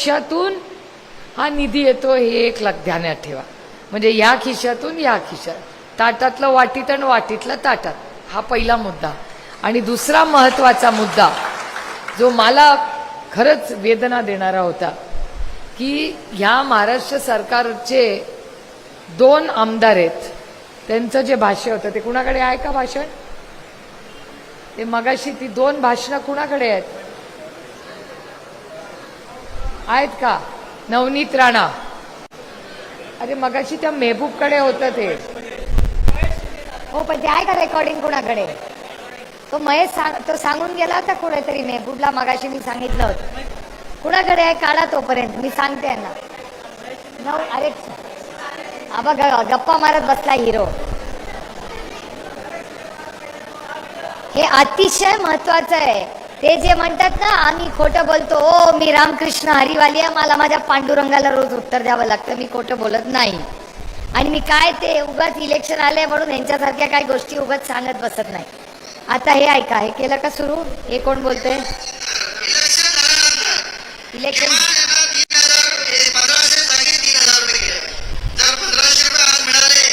खिशातून हा निधी येतो हे एक ध्यानात ठेवा. म्हणजे या खिशातून या खिशात. ताटातलं वाटीत आणि वाटीतलं ताटात. हा पहिला मुद्दा. आणि दुसरा महत्त्वाचा मुद्दा जो मला खरंच वेदना देणारा होता की ह्या महाराष्ट्र सरकारचे दोन आमदार आहेत. त्यांचं जे भाष्य होतं ते कुणाकडे आहे का भाषण? ते मगाशी ती दोन भाषणं कुणाकडे आहेत? आहेत का? नवनीत राणा. अरे मगाशी त्या मेहबूबकडे होतं ते. हो पण ते आहे का रेकॉर्डिंग कुणाकडे? तो महेश सांग तो सांगून गेला होता कुठेतरी मेहबूबला मगाशी मी सांगितलं होतं. कुणाकडे आहे काढा तोपर्यंत मी सांगते यांना. नऊ अरे आबा ग- गप्पा मारत बसला हिरो. हे अतिशय महत्वाचं आहे. ते जे म्हणतात ना आम्ही खोटं बोलतो ओ मी रामकृष्ण हरिवाली आहे मला माझ्या पांडुरंगाला रोज उत्तर द्यावं लागतं मी खोटं बोलत नाही. आणि मी काय ते उगाच इलेक्शन आले म्हणून यांच्यासारख्या काही गोष्टी उगाच सांगत बसत नाही. आता हे ऐका हे केलं का सुरू? हे कोण बोलते इलेक्शन झाल्यानंतर इलेक्शन किमान यांना तीन हजार हे पंधराशे जागी तीन हजार रुपये केले जर पंधराशे रुपये आज मिळाले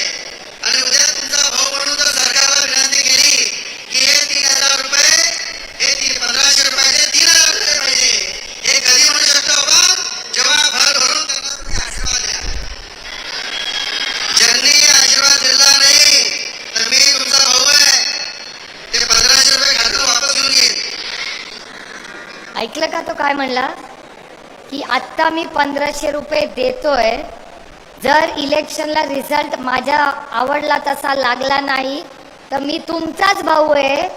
आणि उद्या तुमचा भाऊ म्हणून जर सरकारला विनंती केली की हे तीन हजार रुपये हे तीन पंधराशे रुपयाचे तीन हजार रुपये पाहिजे हे कधी म्हणू शकतो बाबा जेव्हा भर भरून त्यांना तुम्ही आशीर्वाद द्या ज्यांनी आशीर्वाद दिला नाही तर मी तुमचा भाऊ आहे ते पंधराशे रुपये खात्यात वापस घेऊन येईल ऐकलं का तो काय म्हणला? की आत्ता मी पंधराशे रुपये देतोय. जर इलेक्शनला रिझल्ट माझ्या आवडला तसा लागला नाही तर मी तुमचाच भाऊ आहे.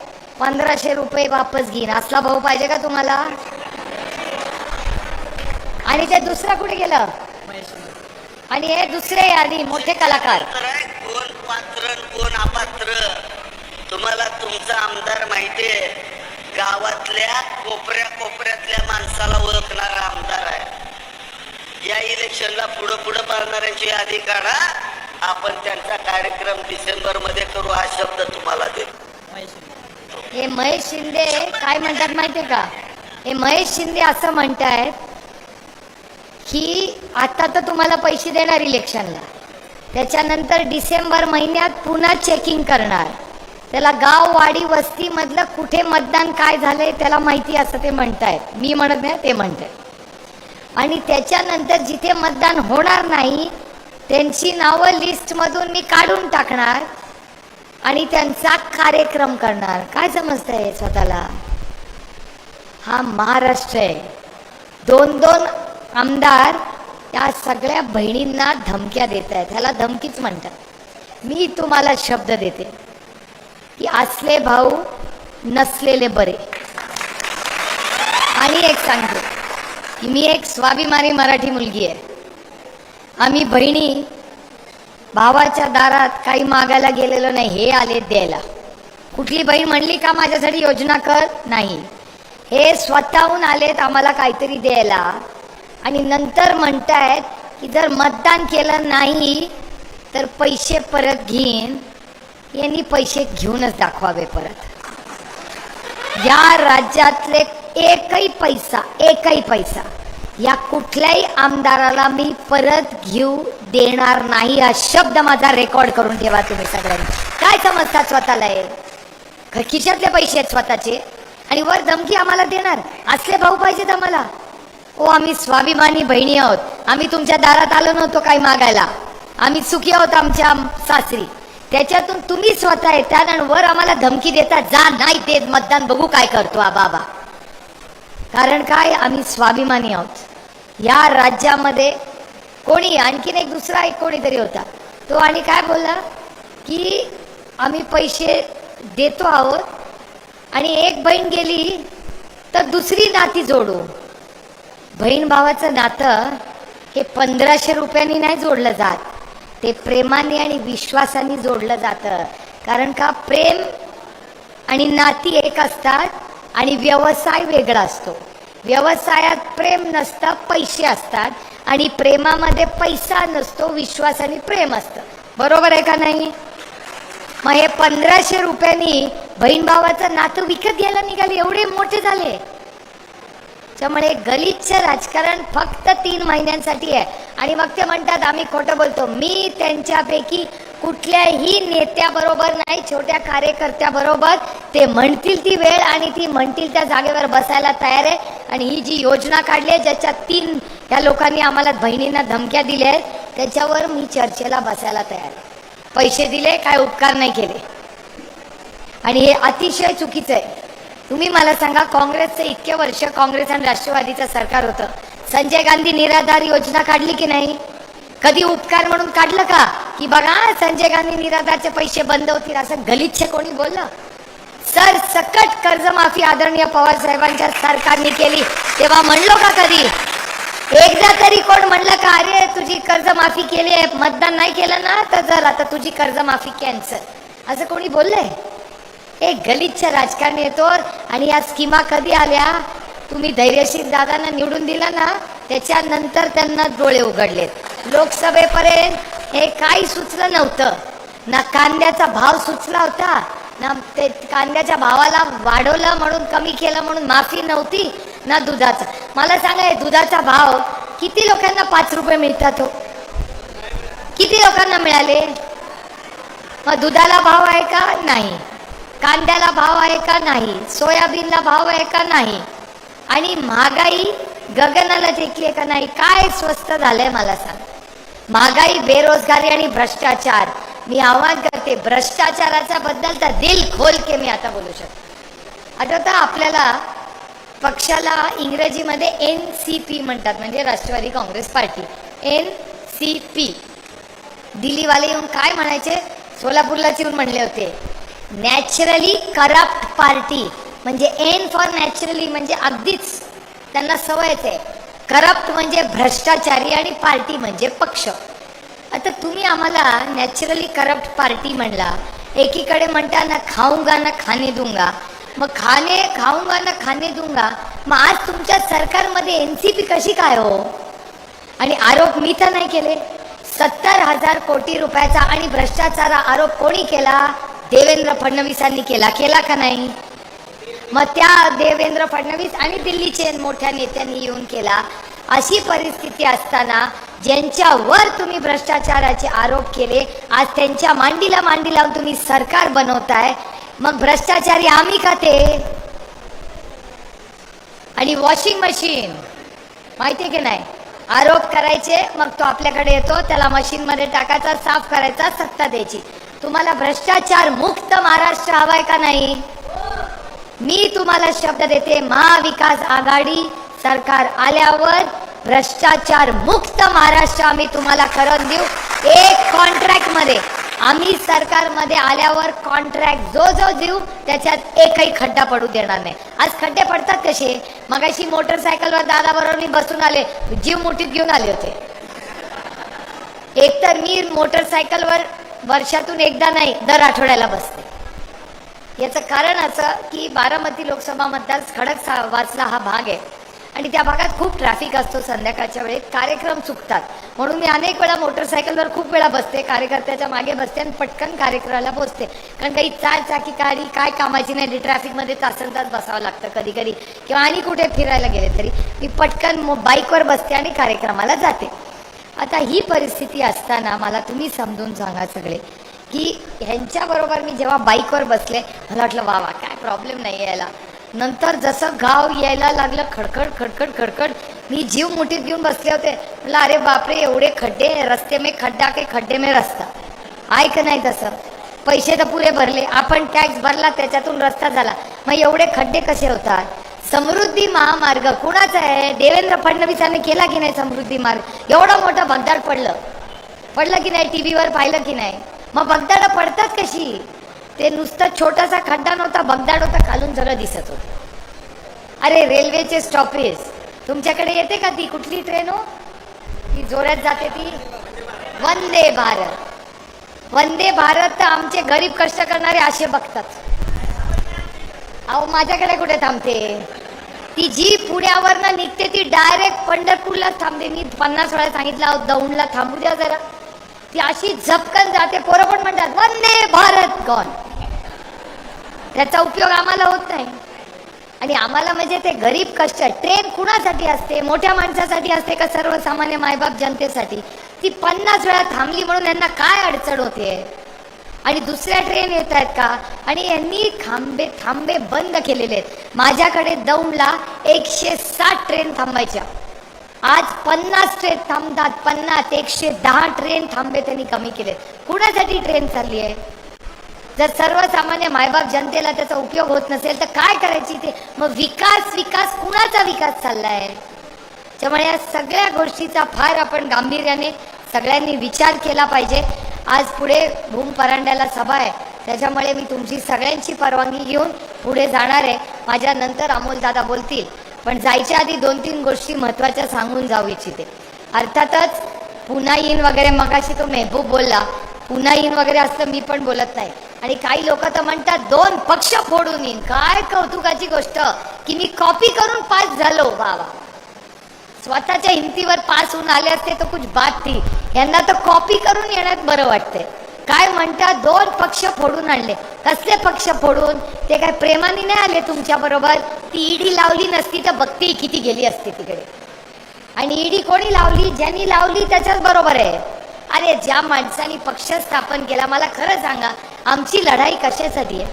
पंधराशे रुपये वापस घेईन असला भाऊ पाहिजे का तुम्हाला? आणि ते दुसरा कुठे गेलं? आणि हे दुसरे आधी मोठे कलाकार. कोण पात्र कोण अपात्र? तुम्हाला तुमचा आमदार माहितीये गावातल्या कोपऱ्या कोपऱ्यातल्या माणसाला ओळखणारा आमदार आहे. या इलेक्शनला पुढं पुढं पाळणाऱ्यांची यादी काढा. आपण त्यांचा कार्यक्रम डिसेंबरमध्ये करू हा शब्द तुम्हाला देतो. हे महेश शिंदे काय म्हणतात माहितीये का? हे महेश शिंदे असं म्हणतायत की आता तर तुम्हाला पैसे देणार इलेक्शनला. त्याच्यानंतर डिसेंबर महिन्यात पुन्हा चेकिंग करणार. त्याला गाव वाडी वस्तीमधलं कुठे मतदान काय झालंय त्याला माहिती असं ते म्हणतायत. मी म्हणत नाही ते म्हणतायत. आणि त्याच्यानंतर जिथे मतदान होणार नाही त्यांची नावं लिस्टमधून मी काढून टाकणार आणि त्यांचा कार्यक्रम करणार. काय समजतंय स्वतःला? हा महाराष्ट्र आहे. दोन दोन आमदार या सगळ्या बहिणींना धमक्या देत आहेत ह्याला धमकीच म्हणतात. मी तुम्हाला शब्द देते. की असले भाऊ नसलेले बरे. आणि एक सांगतो की मी एक स्वाभिमानी मराठी मुलगी आहे. आम्ही बहिणी भावाच्या दारात काही मागायला गेलेलो नाही हे आले द्यायला. कुठली बहीण म्हणली का माझ्यासाठी योजना कर? नाही. हे स्वतःहून आलेत आम्हाला काहीतरी द्यायला. आणि नंतर म्हणतायत की जर मतदान केलं नाही तर पैसे परत घेईन. यांनी पैसे घेऊनच दाखवावे परत. या राज्यातले एकही पैसा एकही पैसा या कुठल्याही आमदाराला मी परत घेऊ देणार नाही हा शब्द माझा रेकॉर्ड करून ठेवा तुम्ही सगळ्यांनी. काय समजतात स्वतःला हे? खिशातले पैसे आहेत स्वतःचे. आणि वर धमकी आम्हाला देणार. असले भाऊ पाहिजेत आम्हाला. ओ आम्ही स्वाभिमानी बहिणी आहोत. आम्ही तुमच्या दारात आलो नव्हतो काही मागायला. आम्ही सुखी आहोत आमच्या सासरी. त्याच्यातून तुम्ही स्वतः येतात आणि वर आम्हाला धमकी देतात जा नाही देत मतदान बघू काय करतो आ बाबा. कारण काय? आम्ही स्वाभिमानी आहोत. या राज्यामध्ये कोणी आणखीन एक दुसरा एक कोणीतरी होता. तो आणि काय बोलला? की आम्ही पैसे देतो आहोत आणि एक बहीण गेली तर दुसरी नाती जोडू. बहीण भावाचं नातं हे पंधराशे रुपयांनी नाही जोडलं जात. ते प्रेमाने आणि विश्वासाने जोडलं जातं. कारण का प्रेम आणि नाती एक असतात आणि व्यवसाय वेगळा असतो. व्यवसायात प्रेम नसतं पैसे असतात. आणि प्रेमामध्ये पैसा नसतो विश्वास आणि प्रेम असतं. बरोबर आहे का नाही? मग हे पंधराशे रुपयांनी बहीण भावाचं नातं विकत घ्यायला निघाले. एवढे मोठे झाले. त्यामुळे गलिच्छ राजकारण फक्त तीन महिन्यांसाठी आहे. आणि मग ते म्हणतात आम्ही खोटं बोलतो. मी त्यांच्यापैकी कुठल्याही नेत्याबरोबर नाही छोट्या कार्यकर्त्याबरोबर. ते म्हणतील ती वेळ आणि ती म्हणतील त्या जागेवर बसायला तयार आहे. आणि ही जी योजना काढली आहे ज्याच्यात तीन या लोकांनी आम्हाला बहिणींना धमक्या दिल्या आहेत त्याच्यावर मी चर्चेला बसायला तयार आहे. पैसे दिले काय उपकार नाही केले. आणि हे अतिशय चुकीचं आहे. तुम्ही मला सांगा काँग्रेसचं इतके वर्ष काँग्रेस आणि राष्ट्रवादीचं सरकार होतं. संजय गांधी निराधार योजना काढली की नाही? कधी उपकार म्हणून काढलं का? की बघा संजय गांधी निराधारचे पैसे बंद होतील असं गलिच्छ कोणी बोललं? सर सकट कर्जमाफी आदरणीय पवार साहेबांच्या सरकारने केली. तेव्हा म्हणलो का कधी? एकदा तरी कोण म्हणलं का अरे तुझी कर्जमाफी केली आहे मतदान नाही केलं ना तर जर आता तुझी कर्जमाफी कॅन्सल असं कोणी बोललंय? एक गलिच्छ राजकारणी येतो आणि या स्कीमा कधी आल्या? तुम्ही धैर्यशील दादांना निवडून दिला ना त्याच्यानंतर त्यांना डोळे उघडलेत. लोकसभेपर्यंत हे काही सुचलं नव्हतं. ना कांद्याचा भाव सुचला होता ना ते कांद्याच्या भावाला वाढवलं म्हणून कमी केलं म्हणून माफी नव्हती ना दुधाचा. मला सांगा हे दुधाचा भाव किती लोकांना पाच रुपये मिळतात हो? किती लोकांना मिळाले? मग दुधाला भाव आहे का? नाही. कांद्याला भाव आहे का नाही? सोयाबीनला भाव आहे का नाही? आणि महागाई गगनाला टेकली आहे का नाही? काय स्वस्त झालंय मला सांग. महागाई बेरोजगारी आणि भ्रष्टाचार. मी आव्हान करते भ्रष्टाचाराचा बद्दल तर दिल खोल के मी आता बोलू शकते. आठवतं आपल्याला पक्षाला इंग्रजीमध्ये एन सी पी म्हणतात म्हणजे Rashtrawadi Congress party. N C P दिल्लीवाले येऊन काय म्हणायचे? सोलापूरलाच येऊन म्हणले होते. Naturally corrupt party. म्हणजे एन फॉर नॅचरली म्हणजे अगदीच त्यांना सवयच आहे. करप्ट म्हणजे भ्रष्टाचारी आणि पार्टी म्हणजे पक्ष. आता तुम्ही आम्हाला नॅचरली करप्ट पार्टी म्हणला. एकीकडे म्हणता ना खाऊंगा ना खाणे दूंगा. मग खाणे खाऊंगा ना खाणे दूंगा. मग आज तुमच्या सरकारमध्ये एन सी पी कशी काय हो? आणि आरोप मी तर नाही केले. सत्तर हजार कोटी रुपयाचा आणि भ्रष्टाचारा आरोप कोणी केला? देवेंद्र फडणवीसांनी केला केला का नाही? मग त्या देवेंद्र फडणवीस आणि दिल्लीचे मोठ्या नेत्यांनी येऊन केला. अशी परिस्थिती असताना ज्यांच्यावर तुम्ही भ्रष्टाचाराचे आरोप केले आज त्यांच्या मांडीला मांडी लावून तुम्ही सरकार बनवताय मग भ्रष्टाचारी आम्ही का ते? आणि वॉशिंग मशीन माहिती की नाही? आरोप करायचे मग तो आपल्याकडे येतो त्याला मशीनमध्ये टाकायचा साफ करायचा सत्ता द्यायची. तुम्हाला भ्रष्टाचार मुक्त महाराष्ट्र हवाय का नाही? मी तुम्हाला शब्द देते महाविकास आघाडी सरकार आल्यावर भ्रष्टाचार मुक्त महाराष्ट्र आम्ही तुम्हाला करून देऊ. एक कॉन्ट्रॅक्टमध्ये आम्ही सरकारमध्ये आल्यावर कॉन्ट्रॅक्ट जो जो देऊ त्याच्यात एकही खड्डा पडू देणार नाही. आज खड्डे पडतात कसे? मगाशी मोटरसायकलवर दादाबरोबर मी बसून आले जीव मुठीत घेऊन आले होते. एकतर मी मोटरसायकलवर वर्षातून एकदा नाही दर आठवड्याला बसते. याचं कारण असं की बारामती लोकसभा मतदार खडक सा- वाचला हा भाग आहे. आणि त्या भागात खूप ट्रॅफिक असतो संध्याकाळच्या वेळेत कार्यक्रम चुकतात. म्हणून मी अनेक वेळा मोटरसायकलवर खूप वेळा बसते कार्यकर्त्याच्या मागे बसते आणि पटकन कार्यक्रमाला पोचते. कारण काही चार चाकी गाडी काय कामाची नाही ट्रॅफिकमध्ये तासन तास बसावं लागतं कधी कधी किंवा आणि कुठे फिरायला गेले तरी मी पटकन बाईकवर बसते आणि कार्यक्रमाला जाते. आता ही परिस्थिती असताना मला तुम्ही समजून सांगा सगळे की ह्यांच्याबरोबर मी जेव्हा बाईकवर बसले मला वाटलं वा वा काय प्रॉब्लेम नाही यायला नंतर जसं गाव यायला लागलं खडखड खडखड खडखड मी जीव मुठीत घेऊन बसले होते. म्हटलं अरे बापरे एवढे खड्डे रस्ते मे खड्डा के खड्डे मे रस्ता. ऐक नाही तसं. पैसे तर पुरे भरले. आपण टॅक्स भरला त्याच्यातून रस्ता झाला. मग एवढे खड्डे कसे होतात? समृद्धी महामार्ग. कुणाचा आहे? देवेंद्र फडणवीसांनी केला की नाही समृद्धी मार्ग? एवढं मोठं भगदाड पडलं. पडलं की नाही? टी व्हीवर पाहिलं की नाही? मग भगदाडं पडतात कशी? ते नुसतं छोटासा खड्डा नव्हता भगदाड होता खालून सगळं दिसत होतं. अरे रेल्वेचे स्टॉपेज तुमच्याकडे येते का ती? कुठली ट्रेन हो? ती जोरात जाते ती. वंदे भारत. वंदे भारत तर आमचे गरीब कष्ट करणारे असे बघतात. अहो माझ्याकडे कुठे थांबते? ती जी पुण्यावरनं निघते ती डायरेक्ट पंढरपूरलाच थांबते. मी पन्नास वेळा सांगितलं अहो दौंडला थांबू द्या जरा. ती अशी झपकन जाते. पोरं पण म्हणतात वंदे भारत गॉन त्याचा उपयोग आम्हाला होत नाही. आणि आम्हाला म्हणजे ते गरीब कष्ट. ट्रेन कुणासाठी असते? मोठ्या माणसासाठी असते का सर्वसामान्य मायबाप जनतेसाठी? ती पन्नास वेळा थांबली म्हणून यांना काय अडचण होते? आणि दुसऱ्या ट्रेन येत आहेत का? आणि यांनी थांबे थांबे बंद केलेले आहेत. माझ्याकडे दौंडला एकशे साठ ट्रेन थांबायच्या. आज पन्नास ट्रेन थांबतात पन्नास एकशे दहा ट्रेन थांबे त्यांनी कमी केले कुणासाठी ट्रेन चालली आहे? जर सर्वसामान्य मायबाप जनतेला त्याचा उपयोग होत नसेल तर काय करायची ते मग विकास विकास कुणाचा विकास चाललाय? त्यामुळे या सगळ्या गोष्टीचा फार आपण गांभीर्याने सगळ्यांनी विचार केला पाहिजे. आज पुढे भूम परांड्याला सभा आहे. त्याच्यामुळे मी तुमची सगळ्यांची परवानगी घेऊन पुढे जाणार आहे. माझ्या नंतर अमोलदादा बोलतील. पण जायच्या आधी दोन तीन गोष्टी महत्त्वाच्या सांगून जाऊ इच्छिते. अर्थातच पुन्हा येईन वगैरे मगाशी तो मेहबूब बोलला. पुन्हा येईन वगैरे असं मी पण बोलत नाही. आणि काही लोक तर म्हणतात दोन पक्ष फोडून येईन. काय कौतुकाची गोष्ट. की मी कॉपी करून पास झालो. बाबा स्वतःच्या हिमतीवर पास होऊन आले असते तर कुछ बात थी. यांना तर कॉपी करून येण्यात बरं वाटतंय. काय म्हणतात दोन पक्ष फोडून आणले. कसले पक्ष फोडून? ते काय प्रेमाने नाही आले तुमच्या बरोबर? ती ईडी लावली नसती तर भक्ती किती गेली असती तिकडे. आणि ईडी कोणी लावली? ज्यांनी लावली त्याच्याच बरोबर आहे. अरे ज्या माणसाने पक्ष स्थापन केला मला खरं सांगा आमची लढाई कशासाठी आहे?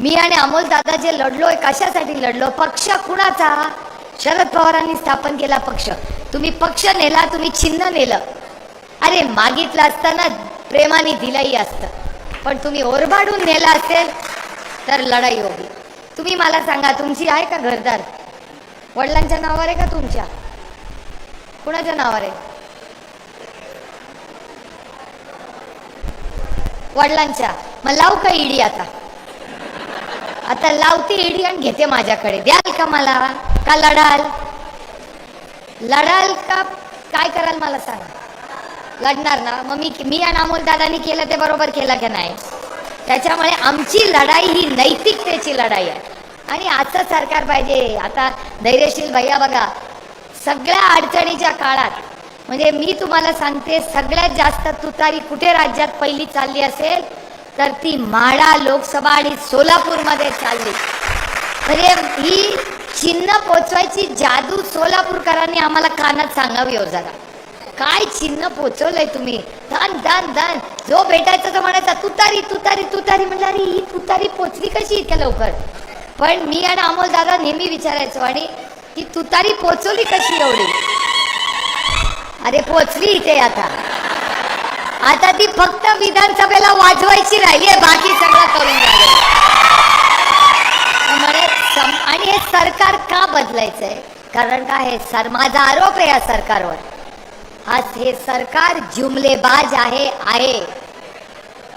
मी आणि अमोल दादा जे लढलोय कशासाठी लढलो? पक्ष कुणाचा? शरद पवारांनी स्थापन केला पक्ष. तुम्ही पक्ष नेला तुम्ही चिन्ह नेलं. अरे मागितलं असताना प्रेमाने दिलंही असतं. पण तुम्ही ओरबाडून नेला असेल तर लढाई होगी तुम्ही मला सांगा तुमची आहे का घरदार? वडिलांच्या नावावर आहे का तुमच्या? कुणाच्या नावावर आहे? वडिलांच्या. मग लाव का ईडी आता? आता लावते ईडी आणि घेते माझ्याकडे. द्याल का मला? का लढाल? लढाल का काय कराल मला सांगा. लढणार ना? मग मी मी आणि अमोल दादानी केलं ते बरोबर केलं की नाही? त्याच्यामुळे आमची लढाई ही नैतिकतेची लढाई आहे. आणि आजचं सरकार पाहिजे. आता धैर्यशील भैया बघा सगळ्या अडचणीच्या काळात म्हणजे मी तुम्हाला सांगते सगळ्यात जास्त तुतारी कुठे राज्यात पहिली चालली असेल तर ती माडा लोकसभा आणि सोलापूरमध्ये चालली. म्हणजे ही चिन्ह पोचवायची जादू सोलापूरकरांनी आम्हाला कानात सांगावी हो जरा. काय चिन्ह पोचवलंय तुम्ही? धन धन धन. जो भेटायचा तो म्हणायचा तुतारी तुतारी तुतारी. म्हणलं अरे ही तुतारी पोचली कशी इतक्या लवकर? पण मी आणि अमोल दादा नेहमी विचारायचो आणि ती तुतारी पोचवली कशी एवढी? अरे पोचली इथे आता. आता ती फक्त विधानसभेला वाजवायची राहिली आहे बाकी सगळं करून झालं आणि हे सरकार का बदलायचंय? कारण काय हे सर माझा आरोप आहे या सरकारवर. आज हे सरकार जुमलेबाज आहे आहे.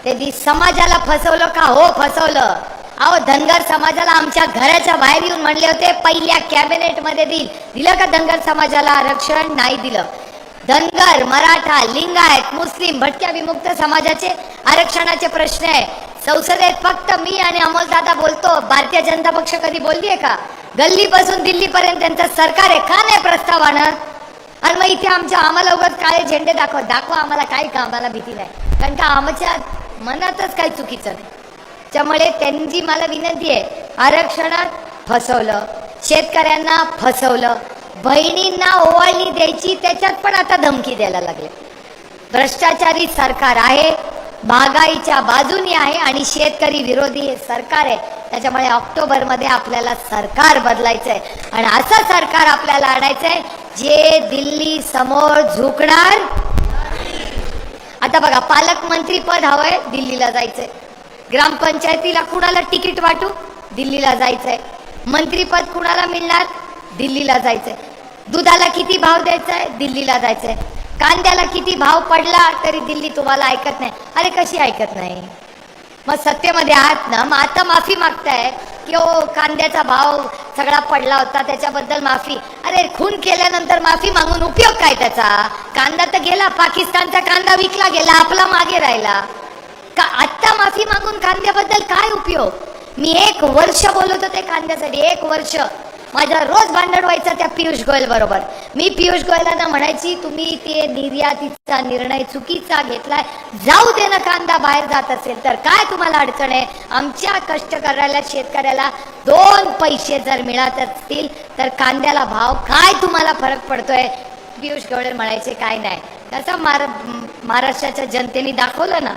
त्यांनी समाजाला फसवलं का? हो फसवलं. अहो धनगर समाजाला आमच्या घराच्या बाहेर येऊन म्हणले होते पहिल्या कॅबिनेटमध्ये देईल दिलं का धनगर समाजाला आरक्षण? नाही दिलं. धनगर मराठा लिंगायत मुस्लिम भटक्या विमुक्त समाजाचे आरक्षणाचे प्रश्न आहे. संसदेत फक्त मी आणि अमोलदादा बोलतो. भारतीय जनता पक्ष कधी बोललीये का? गल्ली पासून दिल्ली दिल्लीपर्यंत त्यांचं सरकार आहे का नाही प्रस्ताव आणत आणि मग इथे आमच्या आम्हाला उगाच काळे झेंडे दाखव. दाखवा आम्हाला काही का आम्हाला भीती नाही. कारण का आमच्या मनातच काही चुकीचं नाही. त्यामुळे त्यांची मला विनंती आहे आरक्षणात फसवलं शेतकऱ्यांना फसवलं बहिणींना ओवाळणी द्यायची त्याच्यात पण आता धमकी द्यायला लागले. भ्रष्टाचारी सरकार आहे महागाईच्या बाजूनी आहे आणि शेतकरी विरोधी हे सरकार आहे. त्याच्यामुळे ऑक्टोबरमध्ये आपल्याला सरकार बदलायचं आहे आणि असं सरकार आपल्याला आणायचं आहे जे दिल्ली समोर झुकणार आता बघा पालकमंत्री पद हवंय दिल्लीला जायचंय. ग्रामपंचायतीला कुणाला तिकीट वाटू? दिल्लीला जायचंय. मंत्रीपद कुणाला मिळणार? दिल्लीला जायचंय. दुधाला किती भाव द्यायचा आहे दिल्लीला जायचंय. कांद्याला किती भाव पडला तरी दिल्ली तुम्हाला ऐकत नाही. अरे कशी ऐकत नाही? मग सत्तेमध्ये आहात ना मग आता माफी मागताय की ओ कांद्याचा भाव सगळा पडला होता त्याच्याबद्दल माफी. अरे खून केल्यानंतर माफी मागून उपयोग काय त्याचा? कांदा तर गेला पाकिस्तानचा कांदा विकला गेला आपला मागे राहिला. का आत्ता माफी मागून कांद्याबद्दल काय उपयोग? मी एक वर्ष बोलत होते कांद्यासाठी एक वर्ष. माझा रोज भांडण व्हायचं त्या पियुष गोयल बरोबर. मी पियुष गोयलांना म्हणायची तुम्ही ते निर्यातीचा निर्णय चुकीचा घेतलाय. जाऊ दे ना कांदा बाहेर जात असेल तर. काय तुम्हाला अडचण आहे? आमच्या कष्टकऱ्याला शेतकऱ्याला दोन पैसे जर मिळत असतील तर कांद्याला भाव काय तुम्हाला फरक पडतोय? पियुष गोयल म्हणायचे काय नाही. त्याचा महाराष्ट्राच्या जनतेने दाखवलं ना.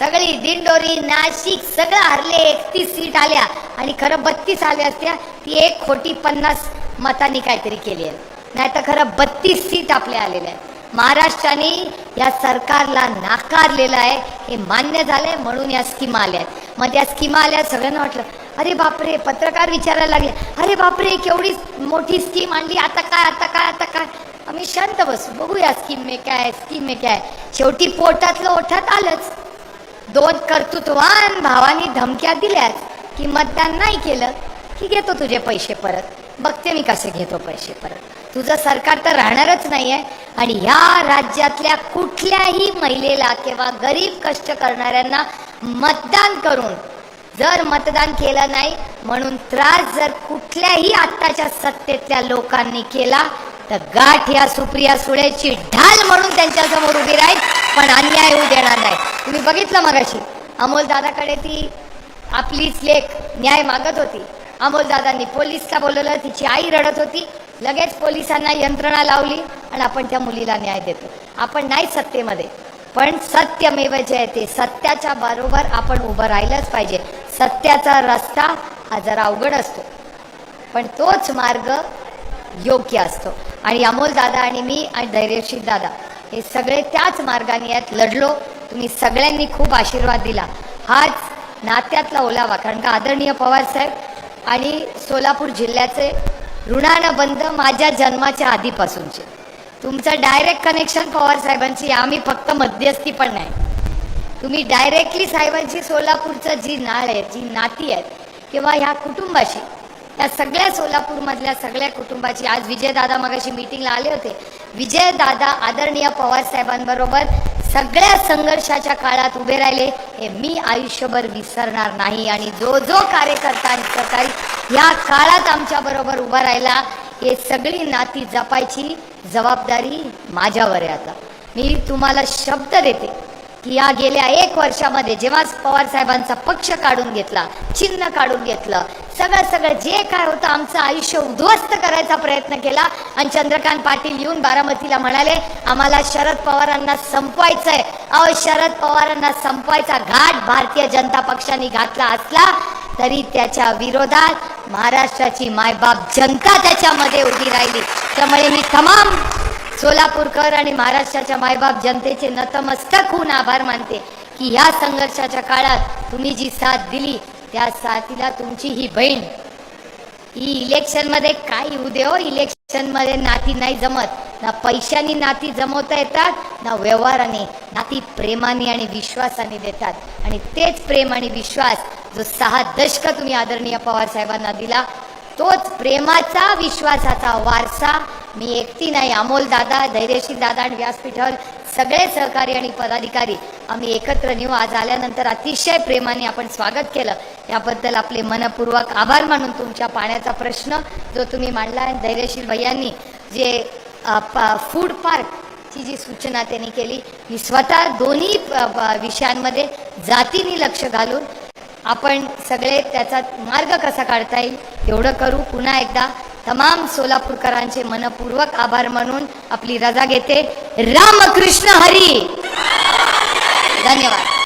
सगळी दिंडोरी नाशिक सगळं हरले एकतीस सीट आल्या. आणि खरं बत्तीस आल्या असत्या ती एक खोटी पन्नास मतांनी काहीतरी केली आहे. नाही तर खरं बत्तीस सीट आपल्या आलेल्या आहेत. महाराष्ट्राने या सरकारला नाकारलेलं आहे हे मान्य झालंय म्हणून या स्कीमा आल्या आहेत. मग त्या स्कीमा आल्या सगळ्यांना वाटलं अरे बापरे पत्रकार विचारायला लागले. अरे बापरे केवढी मोठी स्कीम आणली आता काय आता काय आता काय? आम्ही शांत बसू बघूया स्कीम मे काय स्कीम मे काय शेवटी पोटातलं ओठात आलंच. दोन कर्तृत्वान भावानी धमक्या दिल्याच की मतदान नाही केलं की घेतो तुझे पैसे परत? बघते मी कसे घेतो पैसे परत. तुझं सरकार तर राहणारच नाही आहे आणि ह्या राज्यातल्या कुठल्याही महिलेला किंवा गरीब कष्ट करणाऱ्यांना मतदान करून जर मतदान केलं नाही म्हणून त्रास जर कुठल्याही आत्ताच्या सत्तेतल्या लोकांनी केला तर गाठ या सुप्रिया सुळेची ढाल म्हणून त्यांच्यासमोर उभी राहील. पण अन्याय होऊ देणार नाही. तुम्ही बघितलं मगाशी अमोल दादाकडे ती आपलीच लेख न्याय मागत होती. अमोल दादांनी पोलीसला बोलवलं तिची आई रडत होती. लगेच पोलिसांना यंत्रणा लावली आणि आपण त्या मुलीला न्याय देतो. आपण नाही सत्तेमध्ये पण सत्यमेव जयते सत्याच्या बरोबर आपण उभं राहिलंच पाहिजे. सत्याचा रस्ता हा जरा अवघड असतो. पण तोच मार्ग योग्य असतो. आणि अमोल दादा आणि मी आणि धैर्यशील दादा हे सगळे त्याच मार्गाने यात लढलो. तुम्ही सगळ्यांनी खूप आशीर्वाद दिला. हाच नात्यातला ओलावा कारण का आदरणीय पवार साहेब आणि सोलापूर जिल्ह्याचे ऋणानबंध माझ्या जन्माच्या आधीपासूनचे. तुमचं डायरेक्ट कनेक्शन पवार साहेबांची आम्ही फक्त मध्यस्थी पण नाही. तुम्ही डायरेक्टली साहेबांची सोलापूरचं जी नाळ आहे जी नाती आहेत किंवा ह्या कुटुंबाशी या सगळ्या सोलापूरमधल्या सगळ्या कुटुंबाची आज विजयदादा मगाशी मीटिंगला आले होते. विजयदादा आदरणीय पवार साहेबांबरोबर सगळ्या संघर्षाच्या काळात उभे राहिले. हे मी आयुष्यभर विसरणार नाही आणि जो जो कार्यकर्ता आणि सहकारी या काळात आमच्या बरोबर उभा राहिला हे सगळी नाती जपायची जबाबदारी माझ्यावर आहे आता. मी तुम्हाला शब्द देते की या गेल्या एक वर्षामध्ये जेव्हा पवार साहेबांचा पक्ष काढून घेतला चिन्ह काढून घेतलं सगळं सगळं जे काय होतं आमचं आयुष्य उद्ध्वस्त करायचा प्रयत्न केला. आणि चंद्रकांत पाटील येऊन बारामतीला म्हणाले आम्हाला शरद पवारांना संपवायचंय. अहो शरद पवारांना संपवायचा घाट भारतीय जनता पक्षाने घातला असला तरी त्याच्या विरोधात महाराष्ट्राची मायबाप जनता त्याच्यामध्ये उभी राहिली. त्यामुळे मी तमाम सोलापूरकर आणि महाराष्ट्राच्या मायबाप जनतेचे नतमस्तक होऊन आभार मानते की ह्या संघर्षाच्या काळात तुम्ही जी साथ दिली त्या साथीला तुमची ही बहीण. ही इलेक्शनमध्ये काय येऊ दे हो इलेक्शनमध्ये नाती नाही जमत. ना पैशानी नाती जमवता येतात ना व्यवहाराने. नाती प्रेमाने आणि विश्वासाने देतात. आणि तेच प्रेम आणि विश्वास जो सहा दशक तुम्ही आदरणीय पवार साहेबांना दिला तोच प्रेमाचा विश्वासाचा वारसा. मी एकटी नाही अमोल दादा धैर्यशील दादा आणि व्यासपीठावर सगळे सहकारी आणि पदाधिकारी आम्ही एकत्र नेऊ. आज आल्यानंतर अतिशय प्रेमाने आपण स्वागत केलं. याबद्दल आपले मनपूर्वक आभार मानून तुमच्या पाण्याचा प्रश्न जो तुम्ही मांडला आहे धैर्यशील भैयांनी जे फूड पार्क फूड पार्कची जी सूचना त्यांनी केली ही स्वतः दोन्ही विषयांमध्ये जातीने लक्ष घालून आपण सगळे त्याचा मार्ग कसा काढता येईल एवढं करू. पुन्हा एकदा तमाम सोलापूरकरांचे मनपूर्वक आभार मानून आपली रजा घेते. रामकृष्ण हरी! धन्यवाद